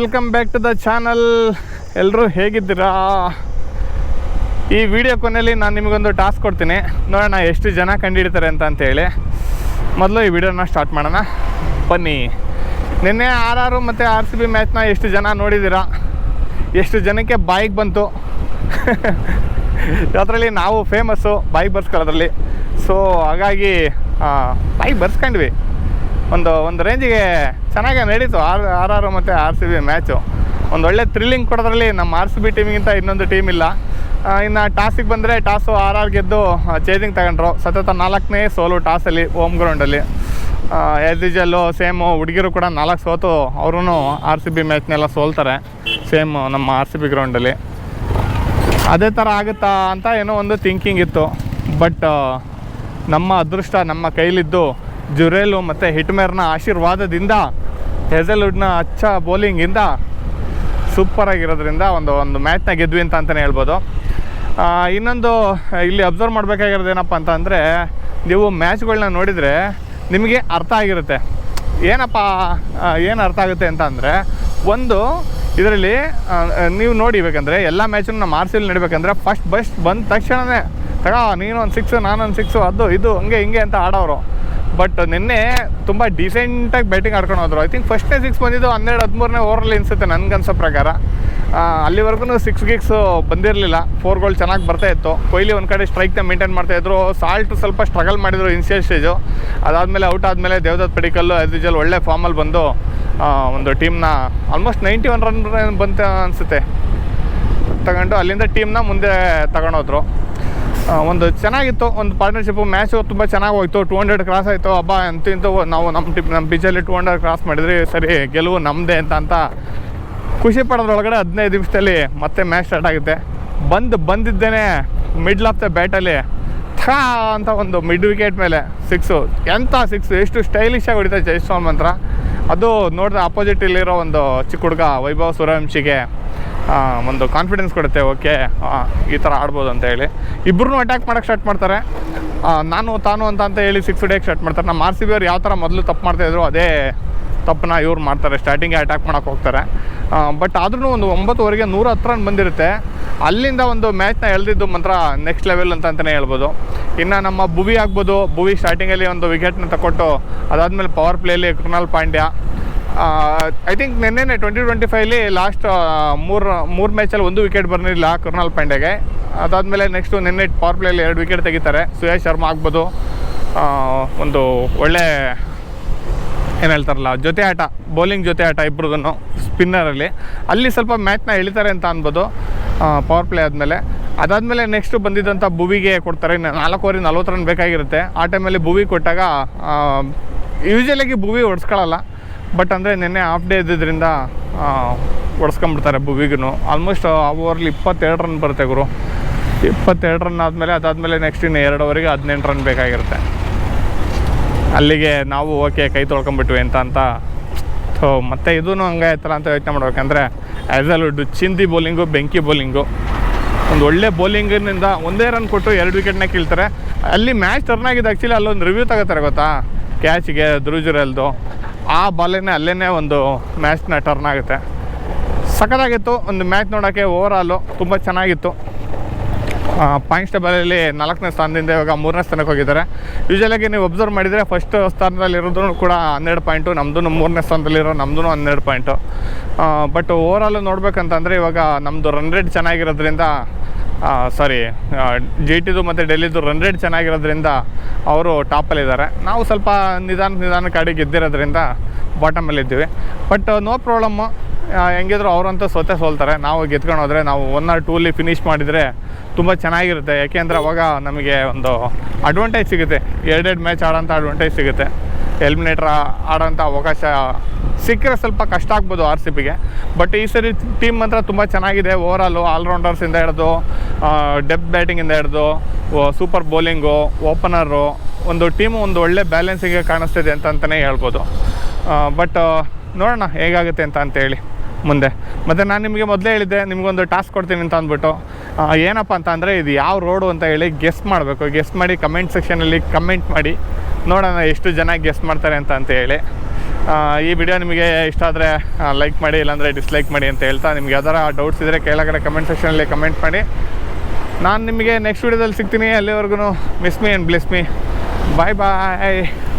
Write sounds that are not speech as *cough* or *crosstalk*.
Welcome back to the channel. ಎಲ್ಲರೂ ಹೇಗಿದ್ದೀರಾ? ಈ ವಿಡಿಯೋ ಕೊನೆಯಲ್ಲಿ ನಾನು ನಿಮಗೊಂದು ಟಾಸ್ಕ್ ಕೊಡ್ತೀನಿ. ನೋಡೋಣ ಎಷ್ಟು ಜನ ಕಂಡುಹಿಡಿತಾರೆ ಅಂತ ಅಂತೇಳಿ ಮೊದಲು ಈ ವಿಡಿಯೋನ ಸ್ಟಾರ್ಟ್ ಮಾಡೋಣ. ಬನ್ನಿ. ನಿನ್ನೆ ಆರ್ ಆರು ಮತ್ತು ಆರ್ ಸಿ ಬಿ ಮ್ಯಾಚ್ನ ಎಷ್ಟು ಜನ ನೋಡಿದ್ದೀರಾ? ಎಷ್ಟು ಜನಕ್ಕೆ ಬಾಯಿಗೆ ಬಂತು? *laughs* ಅದರಲ್ಲಿ ನಾವು ಫೇಮಸ್ಸು ಬಾಯಿಗೆ ಬರ್ಸ್ಕೊಳ್ಳೋದ್ರಲ್ಲಿ ಸೊ ಹಾಗಾಗಿ ಬಾಯಿಗೆ ಬರ್ಸ್ಕೊಂಡ್ವಿ. ಒಂದು ಒಂದು ರೇಂಜಿಗೆ ಚೆನ್ನಾಗೇ ನಡೀತು. ಆರ್ ಆರ್ ಆರು ಮತ್ತು ಆರ್ ಸಿ ಬಿ ಮ್ಯಾಚು. ಒಂದು ಒಳ್ಳೆ ಥ್ರಿಲ್ಲಿಂಗ್ ಕೊಡೋದ್ರಲ್ಲಿ ನಮ್ಮ ಆರ್ ಸಿ ಬಿ ಟೀಮಿಗಿಂತ ಇನ್ನೊಂದು ಟೀಮ್ ಇಲ್ಲ. ಇನ್ನು ಟಾಸಿಗೆ ಬಂದರೆ ಟಾಸು ಆರ್ ಆರ್ ಗೆದ್ದು ಚೇಜಿಂಗ್ ತಗೊಂಡ್ರು. ಸತತ ನಾಲ್ಕನೇ ಸೋಲು ಟಾಸಲ್ಲಿ ಹೋಮ್ ಗ್ರೌಂಡಲ್ಲಿ ಆ್ಯಸ್ ಯೂಜಲ್ಲು ಸೇಮು ಹುಡುಗಿರು ಕೂಡ ನಾಲ್ಕು ಸೋತು ಅವರು ಆರ್ ಸಿ ಬಿ ಮ್ಯಾಚ್ನೆಲ್ಲ ಸೋಲ್ತಾರೆ. ಸೇಮ್ ನಮ್ಮ ಆರ್ ಸಿ ಬಿ ಗ್ರೌಂಡಲ್ಲಿ ಅದೇ ಥರ ಆಗುತ್ತಾ ಅಂತ ಏನೋ ಒಂದು ಥಿಂಕಿಂಗ್ ಇತ್ತು. ಬಟ್ ನಮ್ಮ ಅದೃಷ್ಟ ನಮ್ಮ ಕೈಲಿದ್ದು ಜುರೇಲು ಮತ್ತು ಹಿಟ್ಮೇರ್ನ ಆಶೀರ್ವಾದದಿಂದ ಹೆಸಲ್ವುಡ್ನ ಅಚ್ಚ ಬೌಲಿಂಗಿಂದ ಸೂಪರಾಗಿರೋದ್ರಿಂದ ಒಂದು ಒಂದು ಮ್ಯಾಚ್ನ ಗೆದ್ವಿ ಅಂತ ಅಂತಲೇ ಹೇಳ್ಬೋದು. ಇನ್ನೊಂದು, ಇಲ್ಲಿ ಅಬ್ಸರ್ವ್ ಮಾಡಬೇಕಾಗಿರೋದು ಏನಪ್ಪ ಅಂತ ಅಂದರೆ, ನೀವು ಮ್ಯಾಚ್ಗಳನ್ನ ನೋಡಿದರೆ ನಿಮಗೆ ಅರ್ಥ ಆಗಿರುತ್ತೆ. ಏನಪ್ಪ ಏನು ಅರ್ಥ ಆಗುತ್ತೆ ಅಂತ ಅಂದರೆ, ಒಂದು, ಇದರಲ್ಲಿ ನೀವು ನೋಡಿ ಬೇಕಂದರೆ, ಎಲ್ಲ ಮ್ಯಾಚನ್ನು ನಮ್ಮ ಆರ್ ಸಿಲ್ ನಡಿಬೇಕಂದ್ರೆ ಫಸ್ಟ್ ಬಸ್ಟ್ ಬಂದ ತಕ್ಷಣವೇ ತಗ, ನೀನು ಒಂದು ಸಿಕ್ಸು ನಾನೊಂದು ಸಿಕ್ಸು ಅದು, ಇದು, ಹಂಗೆ, ಹಿಂಗೆ ಅಂತ ಆಡೋರು. ಬಟ್ ನಿನ್ನೆ ತುಂಬ ಡಿಸೆಂಟಾಗಿ ಬ್ಯಾಟಿಂಗ್ ಆಡ್ಕೊಂಡು ಹೋದ್ರು. ಐ ಥಿಂಕ್ ಫಸ್ಟ್ನೇ ಸಿಕ್ಸ್ ಬಂದಿದ್ದು ಹನ್ನೆರಡು, ಹದಿಮೂರನೇ ಓವರಲ್ಲಿ ಅನಿಸುತ್ತೆ ಅನ್ಸೋ ಪ್ರಕಾರ. ಅಲ್ಲಿವರೆಗೂ ಸಿಕ್ಸ್ ಗಿಕ್ಸ್ ಬಂದಿರಲಿಲ್ಲ. ಫೋರ್ಗಳು ಚೆನ್ನಾಗಿ ಬರ್ತಾ ಇತ್ತು. ಕೊಹ್ಲಿ ಒಂದು ಕಡೆ ಸ್ಟ್ರೈಕ್ನ ಮೇಂಟೈನ್ ಮಾಡ್ತಾಯಿದ್ರು ಸಾಲ್ಟ್ ಸ್ವಲ್ಪ ಸ್ಟ್ರಗಲ್ ಮಾಡಿದ್ರು ಇನ್ಸಿಯಲ್ ಸ್ಟೇಜು ಅದಾದಮೇಲೆ ಔಟ್ ಆದಮೇಲೆ ದೇವದತ್ ಪಡಿಕಲ್ಲು ಆ್ಯಸ್ ಯೂಜಲ್ ಒಳ್ಳೆ ಫಾರ್ಮಲ್ಲಿ ಬಂದು ಒಂದು ಟೀಮ್ನ ಆಲ್ಮೋಸ್ಟ್ ನೈಂಟಿ ಒನ್ ರನ್ ಬಂತ ಅನಿಸುತ್ತೆ. ತಗೊಂಡು ಅಲ್ಲಿಂದ ಟೀಮ್ನ ಮುಂದೆ ತಗೊಂಡೋದ್ರು. ಒಂದು ಚೆನ್ನಾಗಿತ್ತು, ಒಂದು ಪಾರ್ಟ್ನರ್ಶಿಪ್ಪು ಮ್ಯಾಚು ತುಂಬ ಚೆನ್ನಾಗಿ ಹೋಯಿತು ಟೂ ಹಂಡ್ರೆಡ್ ಕ್ರಾಸ್ ಆಯಿತು. ಹಬ್ಬ ಅಂತ ಇಂತು ನಾವು ನಮ್ಮ ಟಿಪ್ ನಮ್ಮ ಬೀಚಲ್ಲಿ ಟೂ ಹಂಡ್ರೆಡ್ ಕ್ರಾಸ್ ಮಾಡಿದ್ರಿ ಸರಿ, ಗೆಲುವು ನಮ್ಮದೇ ಅಂತ ಅಂತ ಖುಷಿ ಪಡೋದ್ರೊಳಗಡೆ ಹದಿನೈದು ನಿಮಿಷದಲ್ಲಿ ಮತ್ತೆ ಮ್ಯಾಚ್ ಸ್ಟಾರ್ಟ್ ಆಗುತ್ತೆ. ಬಂದು, ಬಂದಿದ್ದೇನೆ ಮಿಡ್ಲ್ ಆಫ್ ದ ಬ್ಯಾಟಲ್ಲಿ ಥಾ ಅಂತ ಒಂದು ಮಿಡ್ ವಿಕೆಟ್ ಮೇಲೆ ಸಿಕ್ಸು ಎಂಥ ಸಿಕ್ಸು ಎಷ್ಟು ಸ್ಟೈಲಿಶಾಗಿ ಹೊಡಿತಾರೆ ಜಯಸ್ವಾಮ್ ಮಂತ್ರ ಅದು ನೋಡಿದ್ರೆ ಅಪೋಸಿಟ್ ಇಲ್ಲಿರೋ ಒಂದು ಚಿಕ್ಕ ಹುಡುಗ ವೈಭವ್ ಸೂರ್ಯವಂಶಿಗೆ. ಒಂದು ಕಾನ್ಫಿಡೆನ್ಸ್ ಕೊಡುತ್ತೆ ಓಕೆ ಈ ಥರ ಆಡ್ಬೋದು ಅಂತ ಹೇಳಿ. ಇಬ್ಬರೂ ಅಟ್ಯಾಕ್ ಮಾಡೋಕ್ಕೆ ಸ್ಟಾರ್ಟ್ ಮಾಡ್ತಾರೆ. ನಾನು, ತಾನು ಅಂತ ಅಂತ ಹೇಳಿ ಸಿಕ್ಸ್ ಡೇಗೆ ಸ್ಟಾರ್ಟ್ ಮಾಡ್ತಾರೆ. ನಮ್ಮ ಆರ್ ಸಿ ಬಿ ಅವ್ರು ಯಾವ ಥರ ಮೊದಲು ತಪ್ಪು ಮಾಡ್ತಾಯಿದ್ರು ಅದೇ ತಪ್ಪನ್ನ ಇವ್ರು ಮಾಡ್ತಾರೆ. ಸ್ಟಾರ್ಟಿಂಗೇ ಅಟ್ಯಾಕ್ ಮಾಡೋಕೆ ಹೋಗ್ತಾರೆ. ಬಟ್ ಆದ್ರೂ ಒಂದು ಒಂಬತ್ತುವರೆಗೆ ನೂರ ಹತ್ತು ರನ್ ಬಂದಿರುತ್ತೆ. ಅಲ್ಲಿಂದ ಒಂದು ಮ್ಯಾಚ್ನ ಎಳೆದಿದ್ದು ಮಾತ್ರ ನೆಕ್ಸ್ಟ್ ಲೆವೆಲ್ ಅಂತ ಅಂತಲೇ ಹೇಳ್ಬೋದು. ಇನ್ನು ನಮ್ಮ ಭುವಿ ಆಗ್ಬೋದು. ಭುವಿ ಸ್ಟಾರ್ಟಿಂಗಲ್ಲಿ ಒಂದು ವಿಕೆಟ್ನ ತಗೊಟ್ಟು ಅದಾದಮೇಲೆ ಪವರ್ ಪ್ಲೇಲಿ ಕೃಣಾಲ್ ಪಾಂಡ್ಯ. ಐ ಥಿಂಕ್ ನಿನ್ನೆ ಟ್ವೆಂಟಿ ಟ್ವೆಂಟಿ ಫೈವ್ಲಿ ಲಾಸ್ಟ್ ಮೂರು ಮೂರು ಮ್ಯಾಚಲ್ಲಿ ಒಂದು ವಿಕೆಟ್ ಬರಲಿಲ್ಲ ಕೃಣಾಲ್ ಪಾಂಡೆಗೆ ಅದಾದಮೇಲೆ ನೆಕ್ಸ್ಟು ನಿನ್ನೆ ಪವರ್ ಪ್ಲೇಲಿ ಎರಡು ವಿಕೆಟ್ ತೆಗಿತಾರೆ. ಸುಯೇಶ್ ಶರ್ಮಾ ಆಗ್ಬೋದು. ಒಂದು ಒಳ್ಳೆ, ಏನು ಹೇಳ್ತಾರಲ್ಲ, ಜೊತೆ ಆಟ ಬೌಲಿಂಗ್ ಜೊತೆ ಆಟ ಇಬ್ಬರದನ್ನು ಸ್ಪಿನ್ನರಲ್ಲಿ ಅಲ್ಲಿ. ಸ್ವಲ್ಪ ಮ್ಯಾಚ್ನ ಎಳಿತಾರೆ ಅಂತ ಅನ್ಬೋದು ಪವರ್ ಪ್ಲೇ ಆದಮೇಲೆ. ಅದಾದಮೇಲೆ ನೆಕ್ಸ್ಟ್ ಬಂದಿದ್ದಂಥ ಭುವಿಗೆ ಕೊಡ್ತಾರೆ. ಇನ್ನು ನಾಲ್ಕು ಓವರಿಗೆ ನಲ್ವತ್ತು ರನ್ ಬೇಕಾಗಿರುತ್ತೆ. ಆ ಟೈಮಲ್ಲಿ ಭುವಿ ಕೊಟ್ಟಾಗ ಯೂಶಲಾಗಿ ಭುವಿ ಹೊಡ್ಸ್ಕೊಳ್ಳಲ್ಲ ಬಟ್ ಅಂದರೆ ನಿನ್ನೆ ಹಾಫ್ ಡೇ ಇದ್ದಿದ್ದರಿಂದ ಹೊಡ್ಸ್ಕೊಂಬಿಡ್ತಾರೆ ಬುವಿಗೂ ಆಲ್ಮೋಸ್ಟ್ ಆ ಓವರ್ಲಿ ಇಪ್ಪತ್ತೆರಡು ರನ್ ಬರುತ್ತೆ ಗುರು. ಇಪ್ಪತ್ತೆರಡು ರನ್ ಆದಮೇಲೆ, ಅದಾದಮೇಲೆ ನೆಕ್ಸ್ಟ್ ಇನ್ನು ಎರಡು ಓವರಿಗೆ ಹದಿನೆಂಟು ರನ್ ಬೇಕಾಗಿರುತ್ತೆ. ಅಲ್ಲಿಗೆ ನಾವು ಓಕೆ ಕೈ ತೊಳ್ಕೊಂಬಿಟ್ವಿ ಅಂತ ಅಂತ. ಸೊ ಮತ್ತೆ ಇದೂ ಹಂಗೆ ಆಯ್ತಲ್ಲ ಅಂತ ಯೋಚನೆ ಮಾಡ್ಬೇಕಂದ್ರೆ ಆ್ಯಸ್ ಅಲ್ ಚಿಂದಿ ಬೌಲಿಂಗು ಬೆಂಕಿ ಬೌಲಿಂಗು ಒಂದು ಒಳ್ಳೆ ಬೌಲಿಂಗಿನಿಂದ ಒಂದೇ ರನ್ ಕೊಟ್ಟು ಎರಡು ವಿಕೆಟ್ನ ಕೀಳ್ತಾರೆ. ಅಲ್ಲಿ ಮ್ಯಾಚ್ ಟರ್ನ್ ಆಗಿದೆ ಆ್ಯಕ್ಚುಲಿ ಅಲ್ಲೊಂದು ರಿವ್ಯೂ ತಗೋತಾರೆ, ಗೊತ್ತಾ? ಕ್ಯಾಚಿಗೆ ಧ್ರುಜರಲ್ದು ಆ ಬಾಲೇನೆ ಅಲ್ಲೇ ಒಂದು ಮ್ಯಾಚ್ನ ಟರ್ನ್ ಆಗುತ್ತೆ. ಸಖತ್ತಾಗಿತ್ತು, ಒಂದು ಮ್ಯಾಚ್ ನೋಡೋಕ್ಕೆ ಓವರ್ ಆಲು ತುಂಬ ಚೆನ್ನಾಗಿತ್ತು. ಪಾಯಿಂಟ್ಸ್ ಟೇಬಲಲ್ಲಿ ನಾಲ್ಕನೇ ಸ್ಥಾನದಿಂದ ಇವಾಗ ಮೂರನೇ ಸ್ಥಾನಕ್ಕೆ ಹೋಗಿದ್ದಾರೆ. ಯೂಶಲಾಗಿ ನೀವು ಒಬ್ಸರ್ವ್ ಮಾಡಿದರೆ ಫಸ್ಟ್ ಸ್ಥಾನದಲ್ಲಿರೋದು ಕೂಡ ಹನ್ನೆರಡು ಪಾಯಿಂಟು ನಮ್ಮದು ಮೂರನೇ ಸ್ಥಾನದಲ್ಲಿರೋ ನಮ್ಮದು ಹನ್ನೆರಡು ಪಾಯಿಂಟು ಬಟ್ ಓವರಾಲು ನೋಡ್ಬೇಕಂತಂದರೆ ಇವಾಗ ನಮ್ಮದು ರನ್ ರೇಟ್ ಚೆನ್ನಾಗಿರೋದ್ರಿಂದ ಸಾರಿ ಜಿ ಟಿದು ಮತ್ತು ಡೆಲ್ಲಿದು ರನ್ ರೇಟ್ ಚೆನ್ನಾಗಿರೋದ್ರಿಂದ ಅವರು ಟಾಪಲ್ಲಿದ್ದಾರೆ ನಾವು ಸ್ವಲ್ಪ ನಿಧಾನ ನಿಧಾನ ಕಾಡಿ ಗೆದ್ದಿರೋದ್ರಿಂದ ಬಾಟಮಲ್ಲಿದ್ದೀವಿ ಬಟ್ ನೋ ಪ್ರಾಬ್ಲಮ್ಮು ಹೆಂಗಿದ್ರು ಅವರಂತೂ ಸೊತೆ ಸೋಲ್ತಾರೆ. ನಾವು ಗೆದ್ಕೊಂಡು ಹೋದರೆ ನಾವು ಒನ್ ಆರ್ ಟೂಲಿ ಫಿನಿಶ್ ಮಾಡಿದರೆ ತುಂಬ ಚೆನ್ನಾಗಿರುತ್ತೆ. ಯಾಕೆಂದರೆ ಅವಾಗ ನಮಗೆ ಒಂದು ಅಡ್ವಾಂಟೇಜ್ ಸಿಗುತ್ತೆ. ಎರಡೆರಡು ಮ್ಯಾಚ್ ಆಡೋಂಥ ಅಡ್ವಾಂಟೇಜ್ ಸಿಗುತ್ತೆ. ಎಲಿಮಿನೇಟ್ರ್ ಆಡೋಂಥ ಅವಕಾಶ ಸಿಕ್ಕರೆ ಸ್ವಲ್ಪ ಕಷ್ಟ ಆಗ್ಬೋದು ಆರ್ ಸಿ ಪಿಗೆ ಬಟ್ ಈ ಸರಿ ಟೀಮ್ ಮಾತ್ರ ತುಂಬ ಚೆನ್ನಾಗಿದೆ. ಓವರಾಲು ಆಲ್ರೌಂಡರ್ಸಿಂದ ಹಿಡಿದು ಡೆಪ್ ಬ್ಯಾಟಿಂಗಿಂದ ಹಿಡಿದು ಸೂಪರ್ ಬೌಲಿಂಗು ಓಪನರು ಒಂದು ಟೀಮು ಒಂದು ಒಳ್ಳೆ ಬ್ಯಾಲೆನ್ಸಿಗೆ ಕಾಣಿಸ್ತಿದೆ ಅಂತ ಅಂತಲೇ ಹೇಳ್ಬೋದು. ಬಟ್ ನೋಡೋಣ ಹೇಗಾಗುತ್ತೆ ಅಂತ ಅಂತೇಳಿ ಮುಂದೆ. ಮತ್ತು ನಾನು ನಿಮಗೆ ಮೊದಲೇ ಹೇಳಿದ್ದೆ, ನಿಮಗೊಂದು ಟಾಸ್ಕ್ ಕೊಡ್ತೀನಿ ಅಂತ ಅಂದ್ಬಿಟ್ಟು. ಏನಪ್ಪ ಅಂತ ಅಂದರೆ ಇದು ಯಾವ ರೋಡು ಅಂತ ಹೇಳಿ ಗೆಸ್ ಮಾಡಬೇಕು. ಗೆಸ್ ಮಾಡಿ ಕಮೆಂಟ್ ಸೆಕ್ಷನಲ್ಲಿ ಕಮೆಂಟ್ ಮಾಡಿ. ನೋಡೋಣ ಎಷ್ಟು ಜನ ಗೆಸ್ ಮಾಡ್ತಾರೆ ಅಂತ ಅಂತ ಹೇಳಿ. ಈ ವಿಡಿಯೋ ನಿಮಗೆ ಇಷ್ಟ ಆದರೆ ಲೈಕ್ ಮಾಡಿ, ಇಲ್ಲಾಂದರೆ ಡಿಸ್ಲೈಕ್ ಮಾಡಿ ಅಂತ ಹೇಳ್ತಾ, ನಿಮ್ಗೆ ಯಾವ್ದಾರ ಡೌಟ್ಸ್ ಇದ್ದರೆ ಕೆಳಗಡೆ ಕಮೆಂಟ್ ಸೆಕ್ಷನಲ್ಲಿ ಕಮೆಂಟ್ ಮಾಡಿ. ನಾನು ನಿಮಗೆ ನೆಕ್ಸ್ಟ್ ವೀಡಿಯೋದಲ್ಲಿ ಸಿಗ್ತೀನಿ. ಅಲ್ಲಿವರೆಗೂ miss me and bless me bye bye